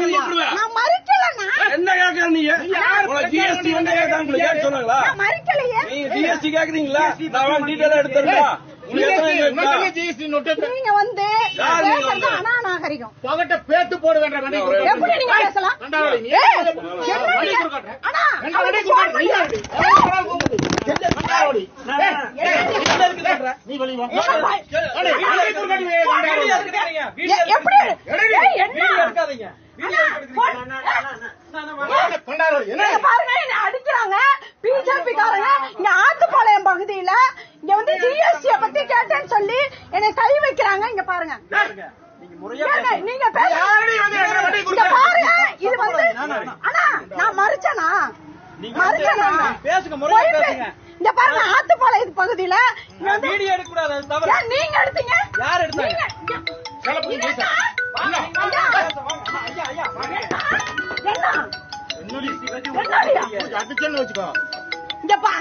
நான் மறுக்கலண்ணா என்ன கேக்குற நீ உனக்கு ஜிஎஸ்டி வந்து கேக்குறாங்க கேட்க சொன்னாங்களா மறுக்கலையே நீங்க ஜிஎஸ்டி கேக்குறீங்களா நான் டீட்டெயிலா எடுத்துருக்கா நீங்க வந்து பகட்ட பேத்து போட வேண்டாம். எப்படி நீங்க பேசலாம் ரெண்டாவது பிஜேபி காரங்க இங்க ஆத்துப்பாளையம் பகுதியில இங்க வந்து ஜிஎஸ்டி பத்தி கேட்டேன்னு சொல்லி என்னை கை வைக்கிறாங்க. இங்க பாருங்க. நீங்க? பாருங்க. இது வந்து அண்ணா நான் மறுச்சனா? மறுச்சனா. இங்க பாருங்க ஆத்துப்பாளையம் பகுதியில வீடியோ எடுக்க கூடாது நீங்க எடுத்தீங்க? யார் எடுத்தாங்க? வச்சுக்கோ. இங்க பா